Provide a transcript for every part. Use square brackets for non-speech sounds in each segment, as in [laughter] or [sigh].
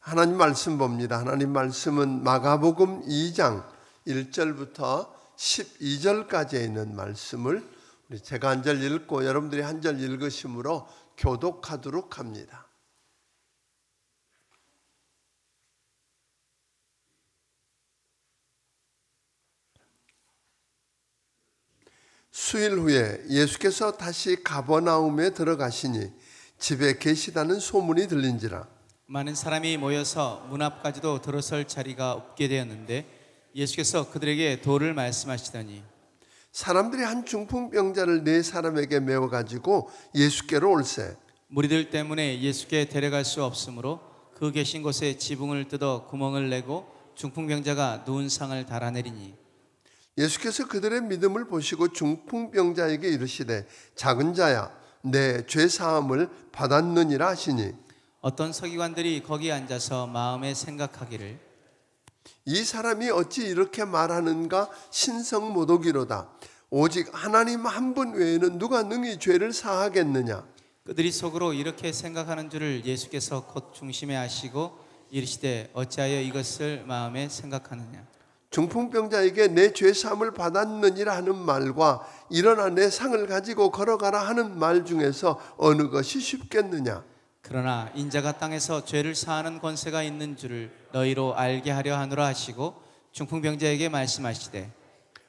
하나님 말씀 봅니다. 하나님 말씀은 마가복음 2장 1절부터 12절까지에 있는 말씀을 우리 제가 한 절 읽고 여러분들이 한 절 읽으심으로 교독하도록 합니다. 수일 후에 예수께서 다시 가버나움에 들어가시니 집에 계시다는 소문이 들린지라 많은 사람이 모여서 문 앞까지도 들어설 자리가 없게 되었는데 예수께서 그들에게 도를 말씀하시더니 사람들이 한 중풍병자를 네 사람에게 메워 가지고 예수께로 올세 무리들 때문에 예수께 데려갈 수 없으므로 그 계신 곳에 지붕을 뜯어 구멍을 내고 중풍병자가 누운 상을 달아내리니 예수께서 그들의 믿음을 보시고 중풍병자에게 이르시되 작은 자야 내 죄 사함을 받았느니라 하시니 어떤 서기관들이 거기 앉아서 마음에 생각하기를 이 사람이 어찌 이렇게 말하는가? 신성모독이로다. 오직 하나님 한 분 외에는 누가 능히 죄를 사하겠느냐? 그들이 속으로 이렇게 생각하는 줄을 예수께서 곧 중심에 아시고 이르시되 어찌하여 이것을 마음에 생각하느냐? 중풍병자에게 내 죄 사함을 받았느니라 하는 말과 일어나 내 상을 가지고 걸어가라 하는 말 중에서 어느 것이 쉽겠느냐 그러나 인자가 땅에서 죄를 사하는 권세가 있는 줄을 너희로 알게 하려 하노라 하시고 중풍병자에게 말씀하시되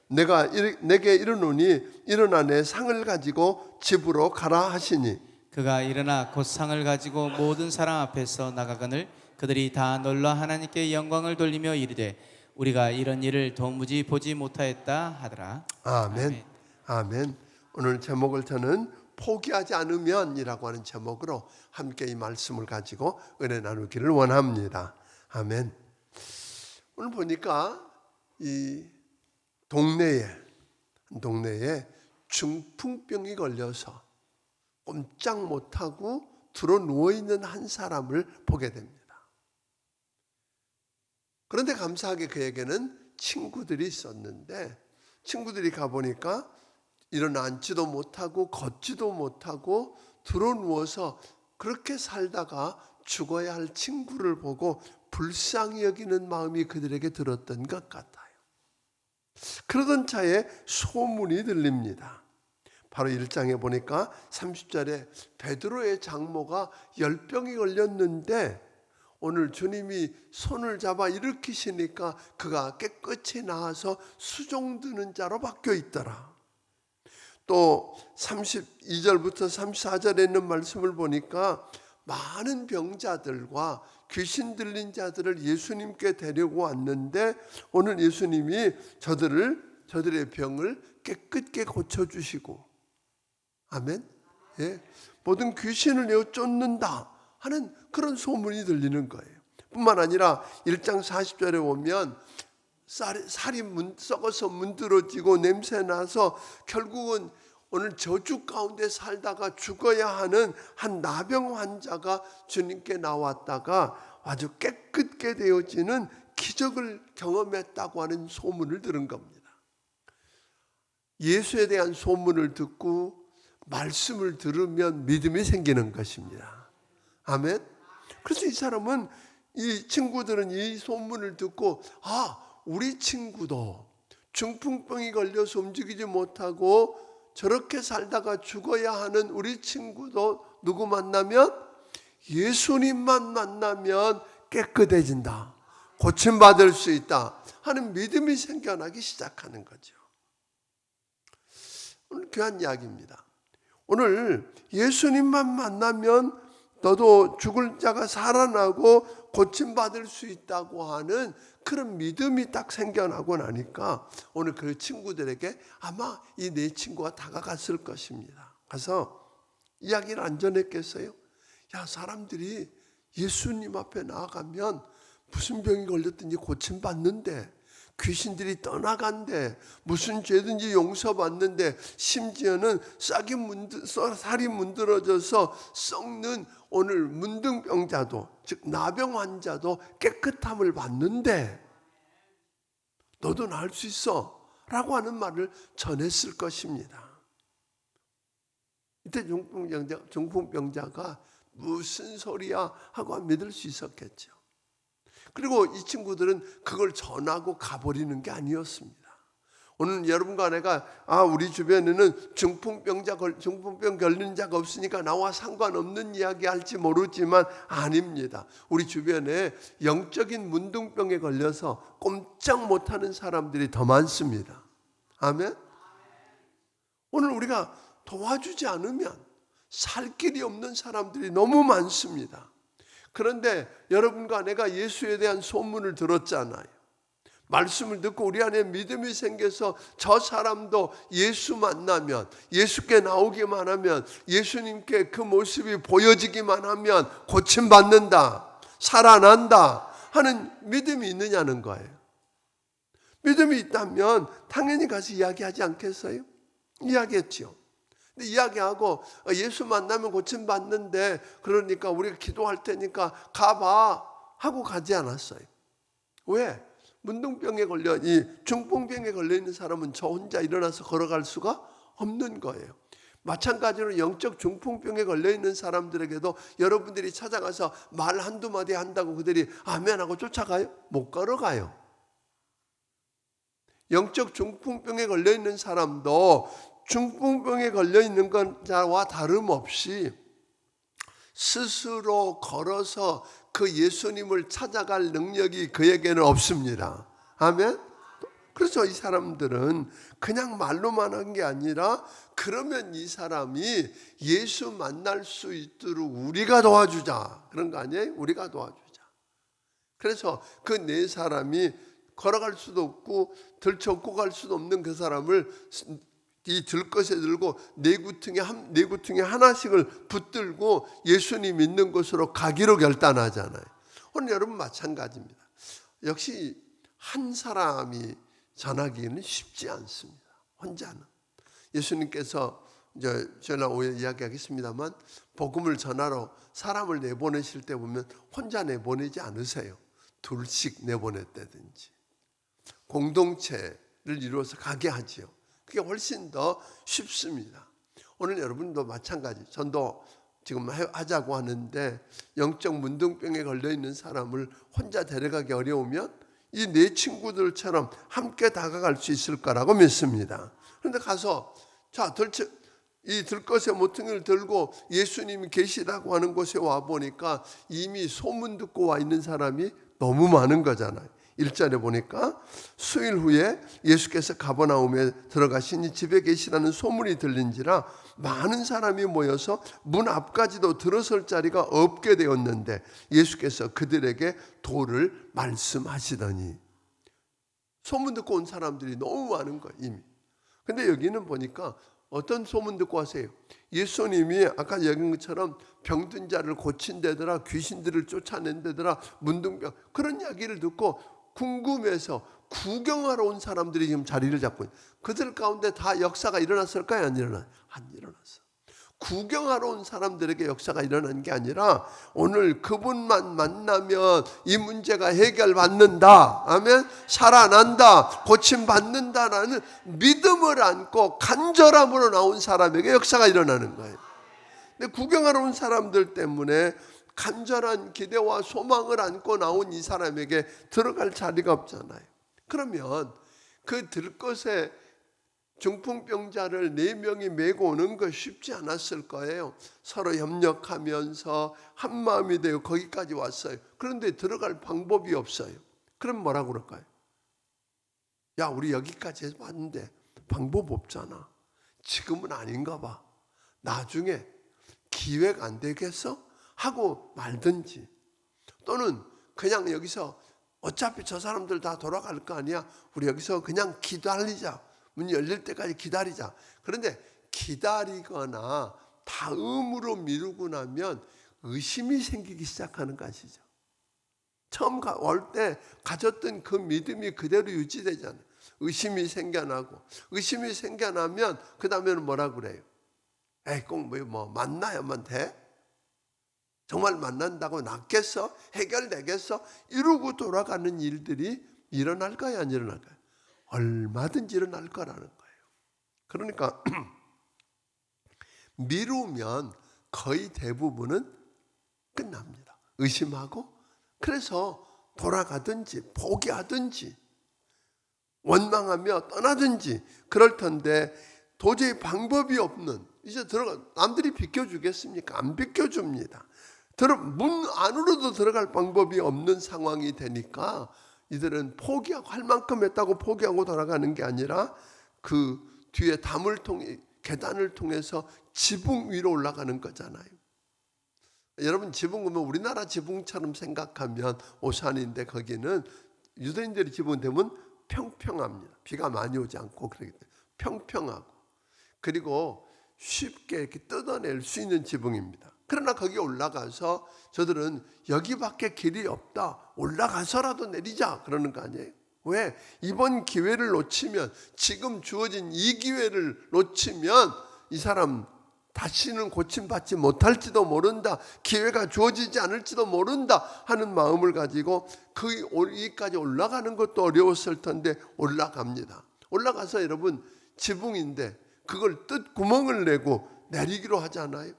내가 이르- 내게 이르노니 일어나 내 상을 가지고 집으로 가라 하시니 그가 일어나 곧 상을 가지고 모든 사람 앞에서 나가거늘 그들이 다 놀라 하나님께 영광을 돌리며 이르되 우리가 이런 일을 도무지 보지 못하였다 하더라 아멘. 아멘. 오늘 제목을 저는 포기하지 않으면이라고 하는 제목으로 함께 이 말씀을 가지고 은혜 나누기를 원합니다. 아멘. 오늘 보니까 이 동네에 동네에 중풍병이 걸려서 꼼짝 못하고 들어 누워 있는 한 사람을 보게 됩니다. 그런데 감사하게 그에게는 친구들이 있었는데 친구들이 가 보니까 일어나 앉지도 못하고 걷지도 못하고 들어 누워서 그렇게 살다가 죽어야 할 친구를 보고 불쌍히 여기는 마음이 그들에게 들었던 것 같아요. 그러던 차에 소문이 들립니다. 바로 1장에 보니까 30절에 베드로의 장모가 열병이 걸렸는데 오늘 주님이 손을 잡아 일으키시니까 그가 깨끗이 나아서 수종드는 자로 바뀌어 있더라. 또 32절부터 34절에 있는 말씀을 보니까 많은 병자들과 귀신 들린 자들을 예수님께 데리고 왔는데 오늘 예수님이 저들을 저들의 병을 깨끗게 고쳐 주시고 아멘. 예. 모든 귀신을 내어 쫓는다 하는 그런 소문이 들리는 거예요. 뿐만 아니라 1장 40절에 보면 쌀이, 살이 문, 썩어서 문드러지고 냄새 나서 결국은 오늘 저주 가운데 살다가 죽어야 하는 한 나병 환자가 주님께 나왔다가 아주 깨끗게 되어지는 기적을 경험했다고 하는 소문을 들은 겁니다. 예수에 대한 소문을 듣고 말씀을 들으면 믿음이 생기는 것입니다. 아멘. 그래서 이 사람은 이 친구들은 이 소문을 듣고 아 우리 친구도 중풍병이 걸려서 움직이지 못하고 저렇게 살다가 죽어야 하는 우리 친구도 누구 만나면 예수님만 만나면 깨끗해진다. 고침받을 수 있다 하는 믿음이 생겨나기 시작하는 거죠. 오늘 귀한 이야기입니다. 오늘 예수님만 만나면 너도 죽을 자가 살아나고 고침받을 수 있다고 하는 그런 믿음이 딱 생겨나고 나니까 오늘 그 친구들에게 아마 이 네 친구가 다가갔을 것입니다. 가서 이야기를 안 전했겠어요? 야, 사람들이 예수님 앞에 나아가면 무슨 병이 걸렸든지 고침받는데 귀신들이 떠나간대. 무슨 죄든지 용서받는데 심지어는 싹이 문드, 살이 문드러져서 썩는 오늘 문둥병자도 즉 나병 환자도 깨끗함을 받는데 너도 나을 수 있어 라고 하는 말을 전했을 것입니다. 이때 중풍병자, 중풍병자가 무슨 소리야 하고 믿을 수 있었겠죠 그리고 이 친구들은 그걸 전하고 가버리는 게 아니었습니다. 오늘 여러분과 내가 아 우리 주변에는 중풍병자 걸- 중풍병 걸리는 자가 없으니까 나와 상관없는 이야기 할지 모르지만 아닙니다. 우리 주변에 영적인 문둥병에 걸려서 꼼짝 못하는 사람들이 더 많습니다. 아멘. 오늘 우리가 도와주지 않으면 살 길이 없는 사람들이 너무 많습니다. 그런데 여러분과 내가 예수에 대한 소문을 들었잖아요. 말씀을 듣고 우리 안에 믿음이 생겨서 저 사람도 예수 만나면 예수께 나오기만 하면 예수님께 그 모습이 보여지기만 하면 고침받는다 살아난다 하는 믿음이 있느냐는 거예요 믿음이 있다면 당연히 가서 이야기하지 않겠어요? 이야기했죠 근데 이야기하고 어, 예수 만나면 고침 받는데 그러니까 우리가 기도할 테니까 가봐 하고 가지 않았어요 왜? 문둥병에 걸려 이 중풍병에 걸려 있는 사람은 저 혼자 일어나서 걸어갈 수가 없는 거예요. 마찬가지로 영적 중풍병에 걸려 있는 사람들에게도 여러분들이 찾아가서 말 한두 마디 한다고 그들이 아멘 하고 쫓아가요? 못 걸어가요. 영적 중풍병에 걸려 있는 사람도 중풍병에 걸려 있는 건 자와 다름없이 스스로 걸어서 그 예수님을 찾아갈 능력이 그에게는 없습니다. 아멘. 그래서 이 사람들은 그냥 말로만 한 게 아니라 그러면 이 사람이 예수 만날 수 있도록 우리가 도와주자. 그런 거 아니에요? 우리가 도와주자. 그래서 그 네 사람이 걸어갈 수도 없고 들쳐고 갈 수도 없는 그 사람을 이 들것에 들고 네 구퉁에 한, 네 구퉁에 하나씩을 붙들고 예수님 있는 곳으로 가기로 결단하잖아요. 오늘 여러분 마찬가지입니다. 역시 한 사람이 전하기는 쉽지 않습니다. 혼자는 예수님께서 이제 전화 오해 이야기하겠습니다만 복음을 전하러 사람을 내보내실 때 보면 혼자 내보내지 않으세요. 둘씩 내보냈다든지 공동체를 이루어서 가게 하지요. 그게 훨씬 더 쉽습니다. 오늘 여러분도 마찬가지. 전도 지금 해- 하자고 하는데 영적 문둥병에 걸려 있는 사람을 혼자 데려가기 어려우면 이 네 친구들처럼 함께 다가갈 수 있을 거라고 믿습니다. 그런데 가서 자 들쳐 이 들것의 모퉁이를 들고 예수님이 계시다고 하는 곳에 와 보니까 이미 소문 듣고 와 있는 사람이 너무 많은 거잖아요. 1절에 보니까 수일 후에 예수께서 가버나움에 들어가시니 집에 계시라는 소문이 들린지라 많은 사람이 모여서 문 앞까지도 들어설 자리가 없게 되었는데 예수께서 그들에게 도를 말씀하시더니 소문 듣고 온 사람들이 너무 많은 거예요 이미. 근데 여기는 보니까 어떤 소문 듣고 하세요? 예수님이 아까 얘기한 것처럼 병든 자를 고친다더라 귀신들을 쫓아낸다더라 문둥병 그런 이야기를 듣고 궁금해서 구경하러 온 사람들이 지금 자리를 잡고 있는 그들 가운데 다 역사가 일어났을까요? 안 일어나? 안 일어났어. 구경하러 온 사람들에게 역사가 일어난 게 아니라 오늘 그분만 만나면 이 문제가 해결받는다. 아멘. 살아난다. 고침받는다라는 믿음을 안고 간절함으로 나온 사람에게 역사가 일어나는 거예요. 근데 구경하러 온 사람들 때문에 간절한 기대와 소망을 안고 나온 이 사람에게 들어갈 자리가 없잖아요. 그러면 그 들것에 중풍병자를 네 명이 메고 오는 거 쉽지 않았을 거예요. 서로 협력하면서 한 마음이 되어 거기까지 왔어요. 그런데 들어갈 방법이 없어요. 그럼 뭐라 그럴까요? 야, 우리 여기까지 왔는데 방법 없잖아. 지금은 아닌가 봐. 나중에 기회가 안 되겠어? 하고 말든지 또는 그냥 여기서 어차피 저 사람들 다 돌아갈 거 아니야. 우리 여기서 그냥 기다리자. 문 열릴 때까지 기다리자. 그런데 기다리거나 다음으로 미루고 나면 의심이 생기기 시작하는 거 아시죠? 처음 올 때 가졌던 그 믿음이 그대로 유지되잖아요. 의심이 생겨나고 의심이 생겨나면 그 다음에는 뭐라 그래요? 에이 꼭뭐 뭐 만나야만 돼? 정말 만난다고 낫겠어? 해결되겠어? 이러고 돌아가는 일들이 일어날까요? 안 일어날까요? 얼마든지 일어날 거라는 거예요. 그러니까 [clears throat] 미루면 거의 대부분은 끝납니다. 의심하고 그래서 돌아가든지 포기하든지 원망하며 떠나든지 그럴 텐데 도저히 방법이 없는 이제 들어가 남들이 비켜주겠습니까? 안 비켜줍니다. 문 안으로도 들어갈 방법이 없는 상황이 되니까 이들은 포기하고 할 만큼 했다고 포기하고 돌아가는 게 아니라 그 뒤에 담을 통해 계단을 통해서 지붕 위로 올라가는 거잖아요. 여러분 지붕 보면 우리나라 지붕처럼 생각하면 오산인데 거기는 유대인들의 지붕 되면 평평합니다. 비가 많이 오지 않고 그러기 때문에 평평하고 그리고 쉽게 이렇게 뜯어낼 수 있는 지붕입니다. 그러나 거기 올라가서 저들은 여기밖에 길이 없다. 올라가서라도 내리자 그러는 거 아니에요? 왜? 이번 기회를 놓치면 지금 주어진 이 기회를 놓치면 이 사람 다시는 고침받지 못할지도 모른다. 기회가 주어지지 않을지도 모른다 하는 마음을 가지고 그 여기까지 올라가는 것도 어려웠을 텐데 올라갑니다. 올라가서 여러분 지붕인데 그걸 뜯 구멍을 내고 내리기로 하잖아요.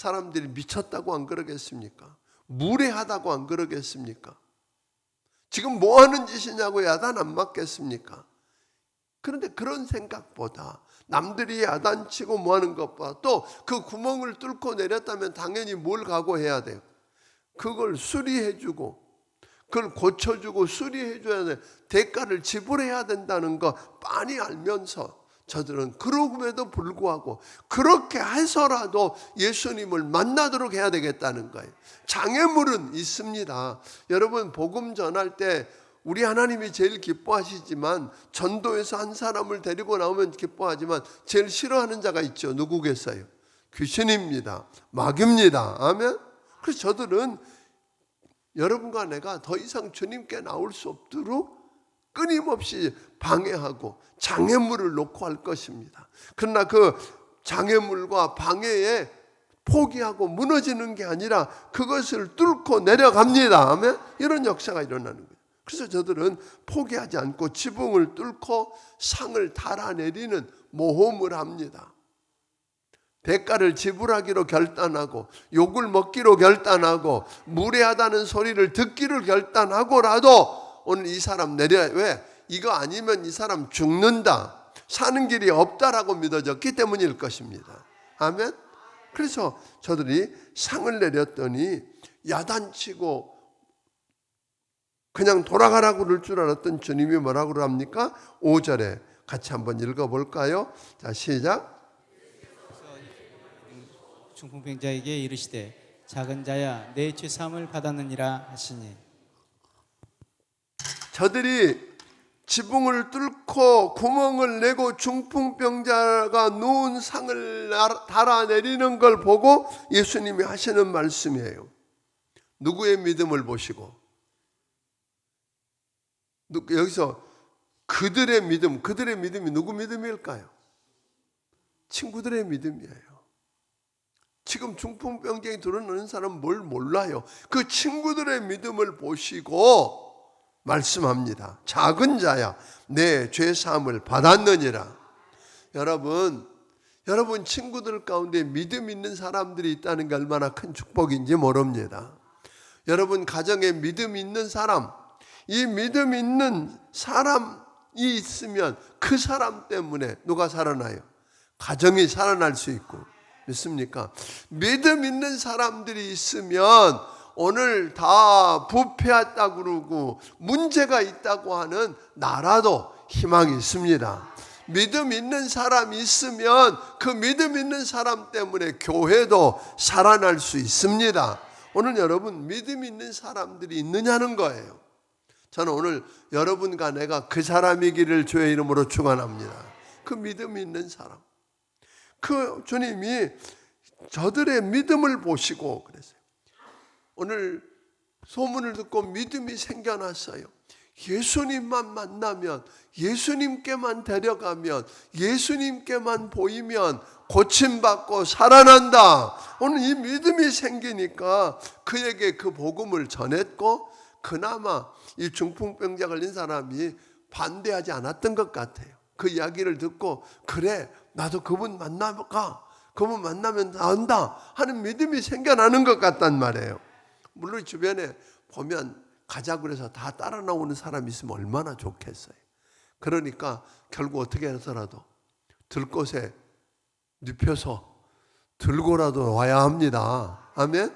사람들이 미쳤다고 안 그러겠습니까? 무례하다고 안 그러겠습니까? 지금 뭐 하는 짓이냐고 야단 안 맞겠습니까? 그런데 그런 생각보다 남들이 야단치고 뭐 하는 것보다 또 그 구멍을 뚫고 내렸다면 당연히 뭘 각오해야 돼요? 그걸 수리해주고 그걸 고쳐주고 수리해줘야 돼. 대가를 지불해야 된다는 거 빤히 알면서 저들은 그러고에도 불구하고 그렇게 해서라도 예수님을 만나도록 해야 되겠다는 거예요. 장애물은 있습니다. 여러분 복음 전할 때 우리 하나님이 제일 기뻐하시지만 전도에서 한 사람을 데리고 나오면 기뻐하지만 제일 싫어하는 자가 있죠. 누구겠어요? 귀신입니다. 마귀입니다. 아멘. 그래서 저들은 여러분과 내가 더 이상 주님께 나올 수 없도록 끊임없이 방해하고 장애물을 놓고 할 것입니다. 그러나 그 장애물과 방해에 포기하고 무너지는 게 아니라 그것을 뚫고 내려갑니다. 아멘. 이런 역사가 일어나는 거예요. 그래서 저들은 포기하지 않고 지붕을 뚫고 상을 달아내리는 모험을 합니다. 대가를 지불하기로 결단하고 욕을 먹기로 결단하고 무례하다는 소리를 듣기를 결단하고라도 오늘 이 사람 내려 왜 이거 아니면 이 사람 죽는다 사는 길이 없다라고 믿어졌기 때문일 것입니다. 아멘. 그래서 저들이 상을 내렸더니 야단치고 그냥 돌아가라고 그럴 줄 알았던 주님이 뭐라고 그럽니까? 5절에 같이 한번 읽어 볼까요? 자, 시작. 중풍병자에게 이르시되 작은 자야 내죄 사함을 받았느니라 하시니 저들이 지붕을 뚫고 구멍을 내고 중풍병자가 누운 상을 달아내리는 걸 보고 예수님이 하시는 말씀이에요. 누구의 믿음을 보시고 누- 여기서 그들의 믿음, 그들의 믿음이 누구 믿음일까요? 친구들의 믿음이에요. 지금 중풍병자에 들어오는 사람 뭘 몰라요. 그 친구들의 믿음을 보시고 말씀합니다. 작은 자야, 내 죄 사함을 받았느니라. 여러분, 여러분 친구들 가운데 믿음 있는 사람들이 있다는 게 얼마나 큰 축복인지 모릅니다. 여러분 가정에 믿음 있는 사람, 이 믿음 있는 사람이 있으면 그 사람 때문에 누가 살아나요? 가정이 살아날 수 있고 믿습니까? 믿음 있는 사람들이 있으면 오늘 다 부패했다 그러고 문제가 있다고 하는 나라도 희망이 있습니다. 믿음 있는 사람이 있으면 그 믿음 있는 사람 때문에 교회도 살아날 수 있습니다. 오늘 여러분 믿음 있는 사람들이 있느냐는 거예요. 저는 오늘 여러분과 내가 그 사람이기를 주의 이름으로 축원합니다. 그 믿음 있는 사람. 그 주님이 저들의 믿음을 보시고 그랬어요. 오늘 소문을 듣고 믿음이 생겨났어요. 예수님만 만나면, 예수님께만 데려가면, 예수님께만 보이면 고침받고 살아난다. 오늘 이 믿음이 생기니까 그에게 그 복음을 전했고, 그나마 이 중풍병자 걸린 사람이 반대하지 않았던 것 같아요. 그 이야기를 듣고, 그래, 나도 그분 만나볼까? 그분 만나면 나온다 하는 믿음이 생겨나는 것 같단 말이에요. 물론 주변에 보면 가자고 그래서 다 따라 나오는 사람이 있으면 얼마나 좋겠어요. 그러니까 결국 어떻게 해서라도 들것에 눕혀서 들고라도 와야 합니다. 아멘.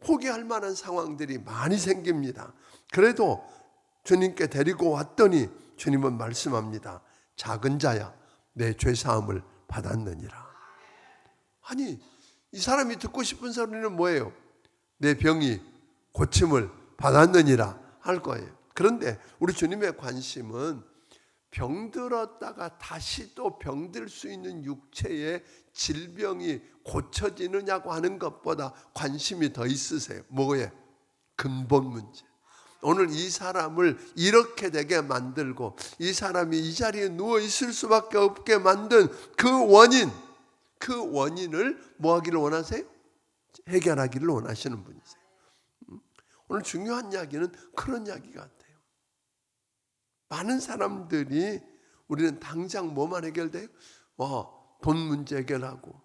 포기할 만한 상황들이 많이 생깁니다. 그래도 주님께 데리고 왔더니 주님은 말씀합니다. 작은 자야 내 죄 사함을 받았느니라. 아니 이 사람이 듣고 싶은 소리는 뭐예요? 내 병이 고침을 받았느니라 할 거예요. 그런데 우리 주님의 관심은 병들었다가 다시 또 병들 수 있는 육체의 질병이 고쳐지느냐고 하는 것보다 관심이 더 있으세요. 뭐에? 근본 문제. 오늘 이 사람을 이렇게 되게 만들고 이 사람이 이 자리에 누워 있을 수밖에 없게 만든 그 원인, 그 원인을 뭐 하기를 원하세요? 해결하기를 원하시는 분이세요. 음? 오늘 중요한 이야기는 그런 이야기 같아요. 많은 사람들이 우리는 당장 뭐만 해결돼요? 어, 돈 문제 해결하고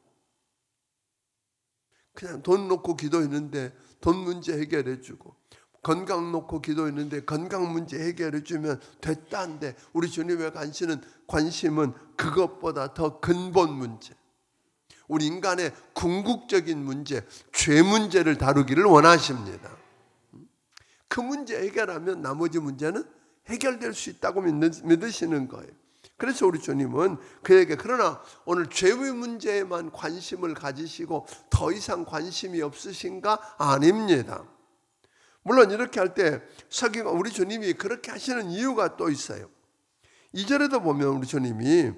그냥 돈 놓고 기도했는데 돈 문제 해결해주고 건강 놓고 기도했는데 건강 문제 해결해 주면 됐다는데 우리 주님의 관심은 그것보다 더 근본 문제 우리 인간의 궁극적인 문제 죄 문제를 다루기를 원하십니다. 그 문제 해결하면 나머지 문제는 해결될 수 있다고 믿으시는 거예요. 그래서 우리 주님은 그에게 그러나 오늘 죄의 문제에만 관심을 가지시고 더 이상 관심이 없으신가? 아닙니다. 물론 이렇게 할 때 서기가 우리 주님이 그렇게 하시는 이유가 또 있어요. 이절에도 보면 우리 주님이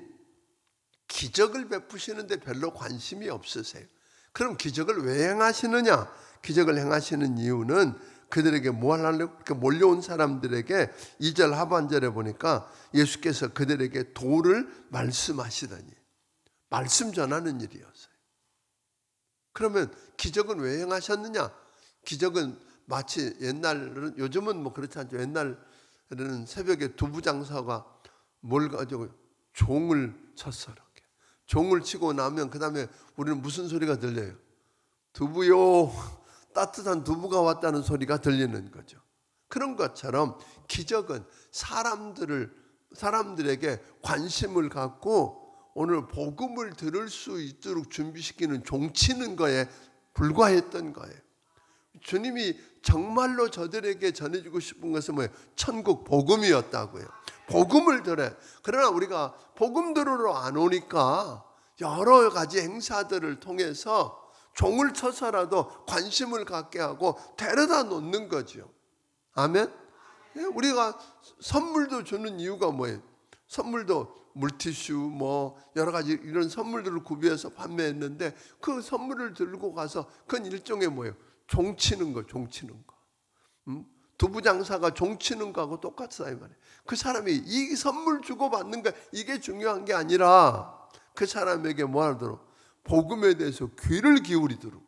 기적을 베푸시는데 별로 관심이 없으세요. 그럼 기적을 왜 행하시느냐? 기적을 행하시는 이유는 그들에게 뭐 하려고 이렇게 몰려온 사람들에게 2절 하반절에 보니까 예수께서 그들에게 도를 말씀하시더니 말씀 전하는 일이었어요. 그러면 기적은 왜 행하셨느냐? 기적은 마치 옛날은 요즘은 뭐 그렇지 않죠. 옛날에는 새벽에 두부 장사가 뭘 가지고 종을 쳤어 이렇게. 종을 치고 나면 그 다음에 우리는 무슨 소리가 들려요? 두부요. [laughs] 따뜻한 두부가 왔다는 소리가 들리는 거죠. 그런 것처럼 기적은 사람들을 사람들에게 관심을 갖고 오늘 복음을 들을 수 있도록 준비시키는 종치는 거에 불과했던 거예요. 주님이 정말로 저들에게 전해주고 싶은 것은 뭐예요? 천국 복음이었다고요. 복음을 들어. 그러나 우리가 복음 들으러 안 오니까 여러 가지 행사들을 통해서 종을 쳐서라도 관심을 갖게 하고 데려다 놓는 거죠. 아멘. 예, 우리가 선물도 주는 이유가 뭐예요? 선물도 물티슈 뭐 여러 가지 이런 선물들을 구비해서 판매했는데 그 선물을 들고 가서 그건 일종의 뭐예요? 종치는 거, 종치는 거. 음? 두부 장사가 종치는 거하고 똑같다 이 말이에요. 그 사람이 이 선물 주고 받는 거 이게 중요한 게 아니라 그 사람에게 뭐 하도록 복음에 대해서 귀를 기울이도록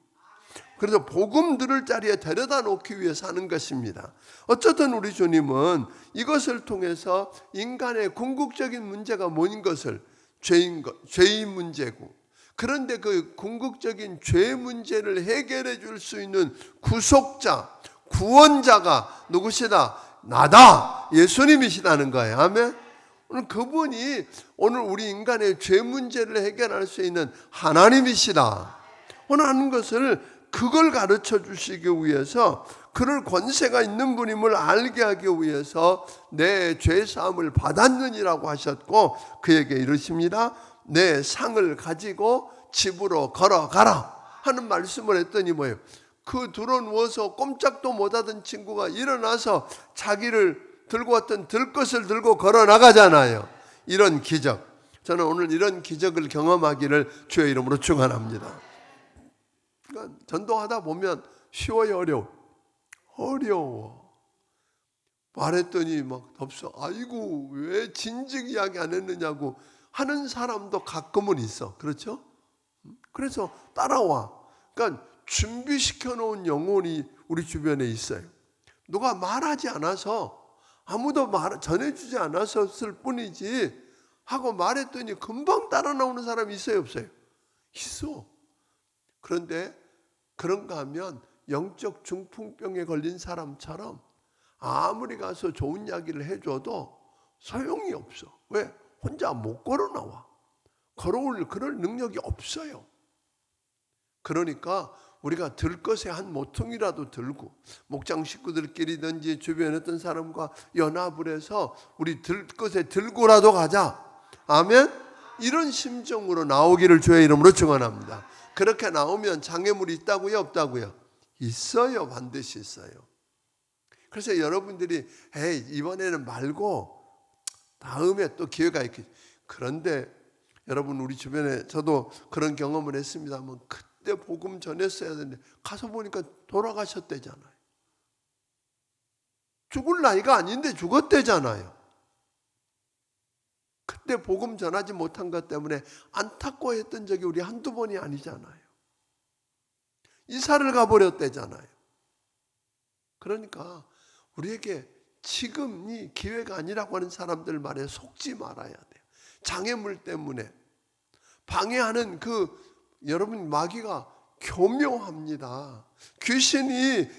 그래서 복음 들을 자리에 데려다 놓기 위해서 하는 것입니다. 어쨌든 우리 주님은 이것을 통해서 인간의 궁극적인 문제가 뭔 것을 죄인 것, 죄인 문제고 그런데 그 궁극적인 죄 문제를 해결해 줄 수 있는 구속자, 구원자가 누구시다? 나다. 예수님이시다는 거예요. 아멘. 오늘 그분이 오늘 우리 인간의 죄 문제를 해결할 수 있는 하나님이시다. 오늘 하는 것을 그걸 가르쳐 주시기 위해서 그럴 권세가 있는 분임을 알게 하기 위해서 내 죄 사함을 받았느니라고 하셨고 그에게 이르십니다. 내 상을 가지고 집으로 걸어가라 하는 말씀을 했더니 뭐예요? 그 들어 누워서 꼼짝도 못하던 친구가 일어나서 자기를 들고 왔던 들것을 들고 걸어 나가잖아요. 이런 기적. 저는 오늘 이런 기적을 경험하기를 주의 이름으로 축원합니다. 그러니까 전도하다 보면 쉬워요, 어려워. 어려워. 말했더니 막 덥서. 아이고 왜 진즉 이야기 안 했느냐고 하는 사람도 가끔은 있어. 그렇죠? 그래서 따라와. 그러니까 준비시켜 놓은 영혼이 우리 주변에 있어요. 누가 말하지 않아서 아무도 말 전해주지 않았을 뿐이지 하고 말했더니 금방 따라 나오는 사람이 있어요, 없어요? 있어. 그런데 그런가 하면 영적 중풍병에 걸린 사람처럼 아무리 가서 좋은 이야기를 해줘도 소용이 없어. 왜? 혼자 못 걸어 나와. 걸어올 그럴 능력이 없어요. 그러니까 우리가 들 것에 한 모퉁이라도 들고 목장 식구들끼리든지 주변에 어떤 사람과 연합을 해서 우리 들 것에 들고라도 가자. 아멘. 이런 심정으로 나오기를 주의 이름으로 축원합니다. 그렇게 나오면 장애물이 있다고요, 없다고요? 있어요, 반드시 있어요. 그래서 여러분들이 에이 이번에는 말고 다음에 또 기회가 있겠. 그런데 여러분 우리 주변에 저도 그런 경험을 했습니다만 그때 복음 전했어야 되는데 가서 보니까 돌아가셨대잖아요. 죽을 나이가 아닌데 죽었대잖아요. 그때 복음 전하지 못한 것 때문에 안타까워했던 적이 우리 한두 번이 아니잖아요. 이사를 가버렸대잖아요. 그러니까 우리에게 지금 이 기회가 아니라고 하는 사람들 말에 속지 말아야 돼요. 장애물 때문에 방해하는 그 여러분 마귀가 교묘합니다. 귀신이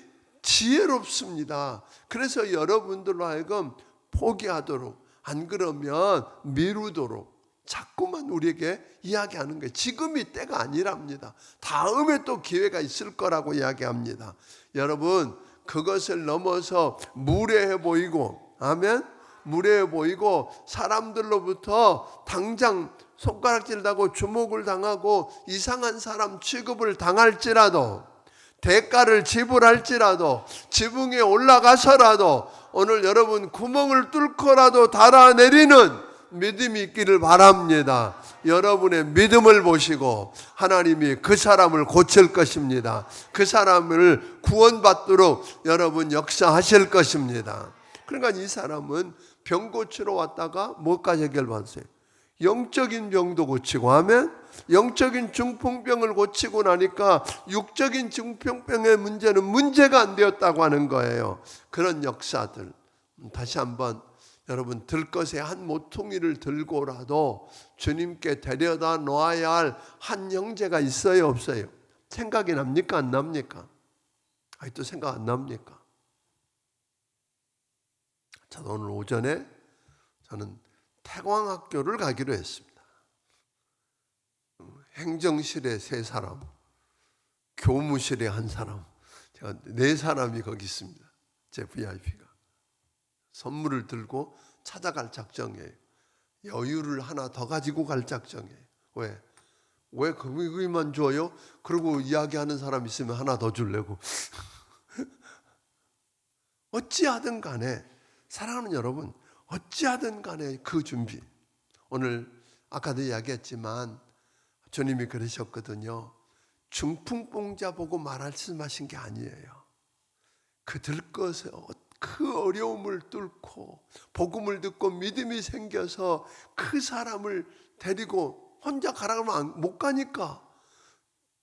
지혜롭습니다. 그래서 여러분들로 하여금 포기하도록 안 그러면 미루도록 자꾸만 우리에게 이야기하는 거예요. 지금이 때가 아니랍니다. 다음에 또 기회가 있을 거라고 이야기합니다. 여러분 그것을 넘어서 무례해 보이고 아멘? 무례해 보이고 사람들로부터 당장 손가락질 당하고 주목을 당하고 이상한 사람 취급을 당할지라도 대가를 지불할지라도 지붕에 올라가서라도 오늘 여러분 구멍을 뚫고라도 달아내리는 믿음이 있기를 바랍니다. 여러분의 믿음을 보시고 하나님이 그 사람을 고칠 것입니다. 그 사람을 구원받도록 여러분 역사하실 것입니다. 그러니까 이 사람은 병 고치러 왔다가 뭐까지 해결받았어요? 영적인 병도 고치고 하면 영적인 중풍병을 고치고 나니까 육적인 중풍병의 문제는 문제가 안 되었다고 하는 거예요. 그런 역사들 다시 한번 여러분 들 것에 한 모퉁이를 들고라도 주님께 데려다 놓아야 할 한 형제가 있어요 없어요? 생각이 납니까 안 납니까? 아직도 생각 안 납니까? 저도 오늘 오전에 저는 태광학교를 가기로 했습니다. 행정실에 세 사람, 교무실에 한 사람, 제가 네 사람이 거기 있습니다. 제 VIP가. 선물을 들고 찾아갈 작정이에요. 여유를 하나 더 가지고 갈 작정이에요. 왜? 왜 거기만 줘요? 그리고 이야기하는 사람 있으면 하나 더 줄래고. [laughs] 어찌하든 간에 사랑하는 여러분, 어찌하든 간에 그 준비. 오늘 아까도 이야기했지만 주님이 그러셨거든요. 중풍병자 보고 말씀하신 게 아니에요. 그들 것에 그 어려움을 뚫고 복음을 듣고 믿음이 생겨서 그 사람을 데리고 혼자 가라 그러면 못 가니까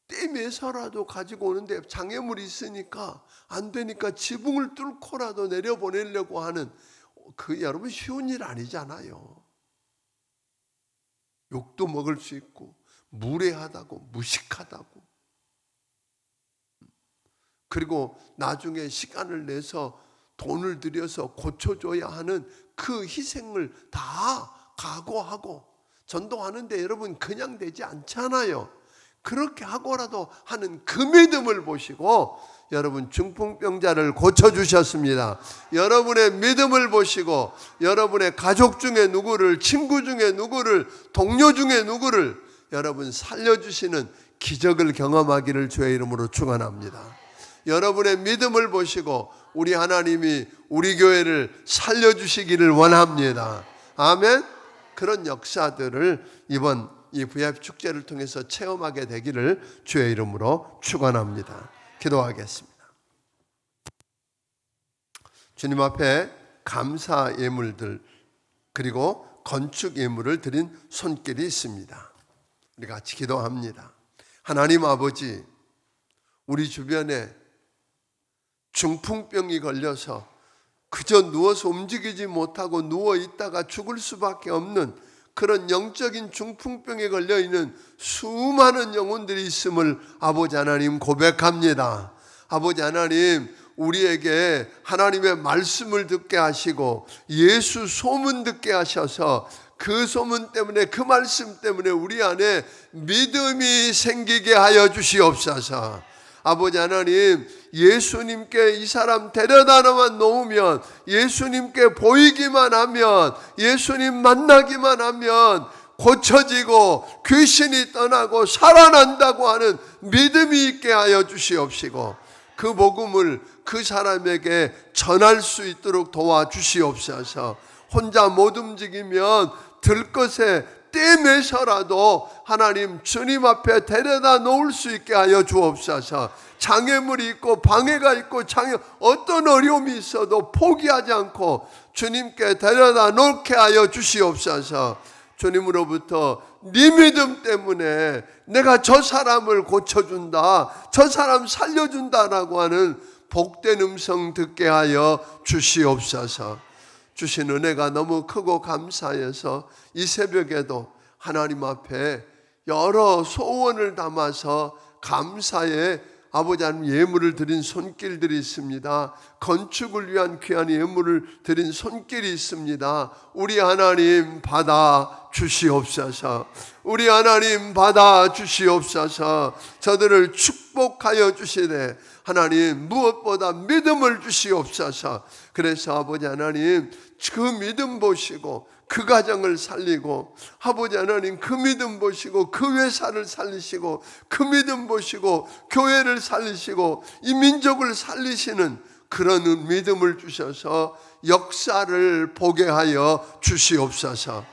떼매서라도 가지고 오는데 장애물이 있으니까 안 되니까 지붕을 뚫고라도 내려보내려고 하는 그 여러분 쉬운 일 아니잖아요. 욕도 먹을 수 있고 무례하다고 무식하다고 그리고 나중에 시간을 내서 돈을 들여서 고쳐줘야 하는 그 희생을 다 각오하고 전도하는데 여러분 그냥 되지 않잖아요. 그렇게 하고라도 하는 그 믿음을 보시고 여러분 중풍병자를 고쳐주셨습니다. 여러분의 믿음을 보시고 여러분의 가족 중에 누구를 친구 중에 누구를 동료 중에 누구를 여러분 살려주시는 기적을 경험하기를 주의 이름으로 축원합니다. 여러분의 믿음을 보시고 우리 하나님이 우리 교회를 살려주시기를 원합니다. 아멘. 그런 역사들을 이번 이 VIP 축제를 통해서 체험하게 되기를 주의 이름으로 축원합니다. 기도하겠습니다. 주님 앞에 감사 예물들 그리고 건축 예물을 드린 손길이 있습니다. 우리 같이 기도합니다. 하나님 아버지, 우리 주변에 중풍병이 걸려서 그저 누워서 움직이지 못하고 누워 있다가 죽을 수밖에 없는 그런 영적인 중풍병에 걸려 있는 수많은 영혼들이 있음을 아버지 하나님 고백합니다. 아버지 하나님, 우리에게 하나님의 말씀을 듣게 하시고 예수 소문 듣게 하셔서 그 소문 때문에 그 말씀 때문에 우리 안에 믿음이 생기게 하여 주시옵소서. 아버지 하나님, 예수님께 이 사람 데려다만 놓으면, 예수님께 보이기만 하면, 예수님 만나기만 하면, 고쳐지고 귀신이 떠나고 살아난다고 하는 믿음이 있게 하여 주시옵시고, 그 복음을 그 사람에게 전할 수 있도록 도와주시옵소서. 혼자 못 움직이면 들 것에 떼매서라도 하나님 주님 앞에 데려다 놓을 수 있게 하여 주옵소서. 장애물이 있고 방해가 있고 장애 어떤 어려움이 있어도 포기하지 않고 주님께 데려다 놓게 하여 주시옵소서. 주님으로부터 네 믿음 때문에 내가 저 사람을 고쳐준다, 저 사람 살려준다라고 하는 복된 음성 듣게 하여 주시옵소서. 주신 은혜가 너무 크고 감사해서 이 새벽에도 하나님 앞에 여러 소원을 담아서 감사의 아버지 하나님 예물을 드린 손길들이 있습니다. 건축을 위한 귀한 예물을 드린 손길이 있습니다. 우리 하나님 받아 주시옵소서. 우리 하나님 받아 주시옵소서. 저들을 축복하여 주시되 하나님 무엇보다 믿음을 주시옵소서. 그래서 아버지 하나님 그 믿음 보시고 그 가정을 살리고 아버지 하나님 그 믿음 보시고 그 회사를 살리시고 그 믿음 보시고 교회를 살리시고 이 민족을 살리시는 그런 믿음을 주셔서 역사를 보게 하여 주시옵소서